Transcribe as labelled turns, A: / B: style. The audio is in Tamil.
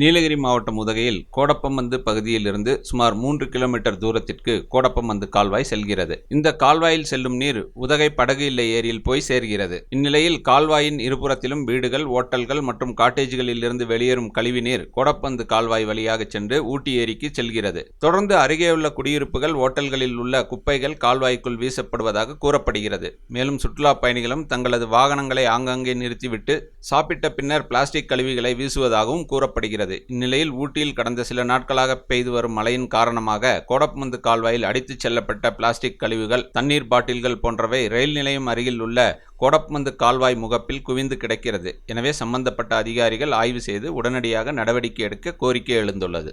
A: நீலகிரி மாவட்டம் உதகையில் கோடப்பமந்து பகுதியிலிருந்து சுமார் மூன்று கிலோமீட்டர் தூரத்திற்கு கோடப்பமந்து கால்வாய் செல்கிறது. இந்த கால்வாயில் செல்லும் நீர் உதகை படகு இல்லை ஏரியில் போய் சேர்கிறது. இந்நிலையில் கால்வாயின் இருபுறத்திலும் வீடுகள் ஓட்டல்கள் மற்றும் காட்டேஜ்களில் இருந்து வெளியேறும் கழிவு நீர் கோடப்பந்து கால்வாய் வழியாக சென்று ஊட்டி ஏரிக்கு செல்கிறது. தொடர்ந்து அருகேயுள்ள குடியிருப்புகள் ஓட்டல்களில் உள்ள குப்பைகள் கால்வாய்க்குள் வீசப்படுவதாக கூறப்படுகிறது. மேலும் சுற்றுலா பயணிகளும் தங்களது வாகனங்களை ஆங்காங்கே நிறுத்திவிட்டு சாப்பிட்ட பின்னர் பிளாஸ்டிக் கழிவுகளை வீசுவதாகவும் கூறப்படுகிறது. இந்நிலையில் ஊட்டியில் கடந்த சில நாட்களாக பெய்து வரும் மழையின் காரணமாக கோடப்பமந்து கால்வாயில் அடித்துச் செல்லப்பட்ட பிளாஸ்டிக் கழிவுகள் தண்ணீர் பாட்டில்கள் போன்றவை ரயில் நிலையம் அருகில் உள்ள கோடப்பமந்து கால்வாய் முகப்பில் குவிந்து கிடக்கிறது. எனவே சம்பந்தப்பட்ட அதிகாரிகள் ஆய்வு செய்து உடனடியாக நடவடிக்கை எடுக்க கோரிக்கை எழுந்துள்ளது.